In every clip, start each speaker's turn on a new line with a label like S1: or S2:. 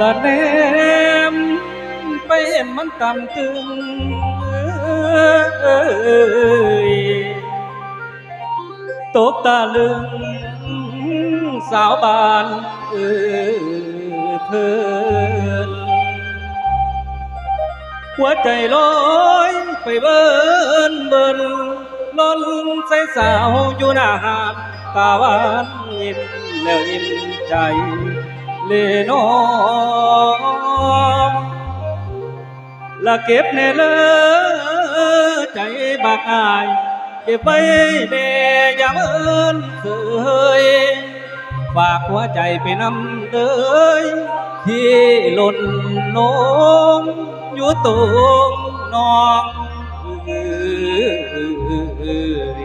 S1: ละแนมไปเห็นมันต่ำตึงเอ้ยตบตาลึงสาวบาน เล่นหัวใจลอยไปเบิ้นเบิ้นล้นใส่สาวอยู่หน้าหาดตาหวานยิ้มละเก็บแน่เลยใจบักอาย เก็บไว้แน่อย่าเมินเสยฝากหัวใจไปนำเดยที่หล่นลงอยู่ตรงนองเอ้ย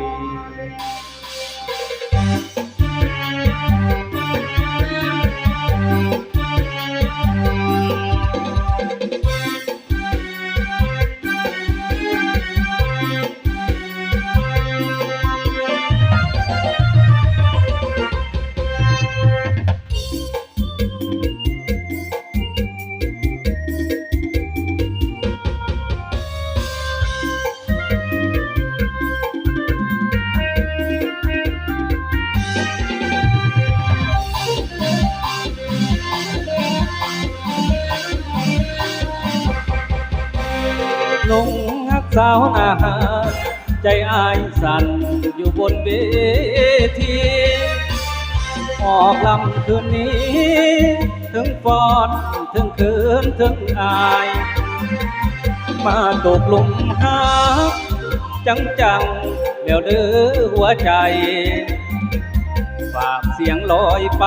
S1: ลงหักสาวนาหาใจอายสั่นอยู่บนเวทีออกลำคืนนี้ ถึงฟอนถึงคืนถึงอาย มาตกหลุมหักจังจังแล้วเด้อหัวใจ ฝากเสียงลอยไป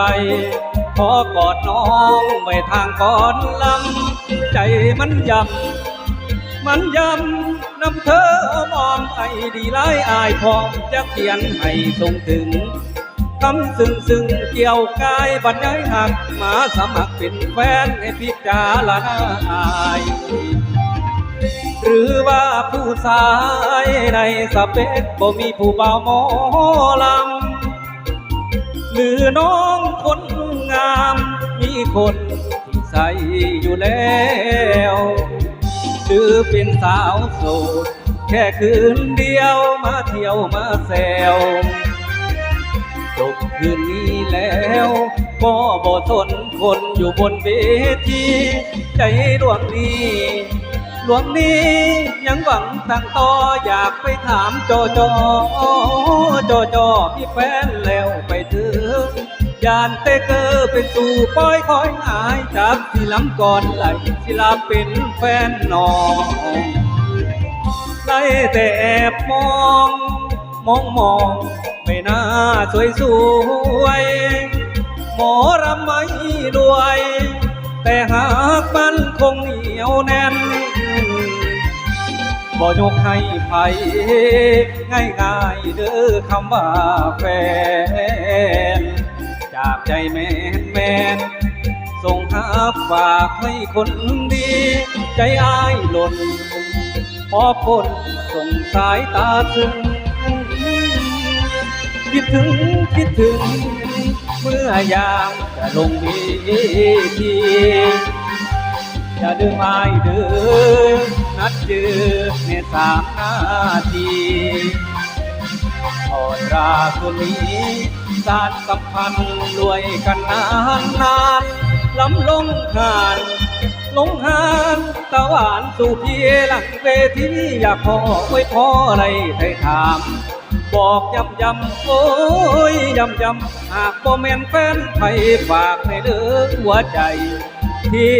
S1: ขอกอดน้องไว้ทางก่อนลำใจมันยำ มันยำนำเธอมองไอ้ดีไล่อายพร้อมจะเขียนให้ทรงถึงคำซึ้งซึ้งเกี่ยวกายบรรยายหักมาสมัครเป็นแฟนให้พิจารณาอายหรือว่าผู้ชายในสเปกบ่มีผู้เบาหมอลำหรือน้องคนงามมีคนที่ใสอยู่แล้ว หรือเป็นสาวโสด แค่คืนเดียวมาเที่ยวมาแซวจบคืนนี้แล้วก็บ่ทนคนอยู่บนเวทีใจดวงนี้หลวงนี้ยังหวังตั้งต่ออยากไปถามจอจอจอจอมีแฟนแล้วไปถึง ยานเตเกอเป็นตู่ปอยคอยหายจากที่ลำก่อนไหลศิลาเป็นแฟนน้องได้แต่แอบมอง มองมองไม่น่าสวยสวยหมอรำไม่รวย แต่หากมันคงเหนียวแน่นบ่ยกให้ไผง่ายง่ายๆเด้อคำว่าแฟน จากใจแม่นแม่นส่งหาฝากให้คนดี ใจอ้ายหล่นพอคนส่งสายตาถึงคิดถึงคิดถึง เมื่อยามจะลงเวทีอย่าดื้อไม่เดื้อนัดเจอในสามนาที ราคืนนี้สารสัมพันธ์รวยกันนานนานล้ำลงหานลงหานตะวานสู่เพียหลังเวทีอยากขอไว้พออะไรให้ถาม บอกย้ำย้ำโอ้ยย้ำย้ำหากบ่แม่นแฟนไผฝากในเด้อหัวใจ ที่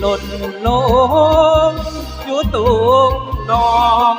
S1: หล่นลงอยู่ตรงนอง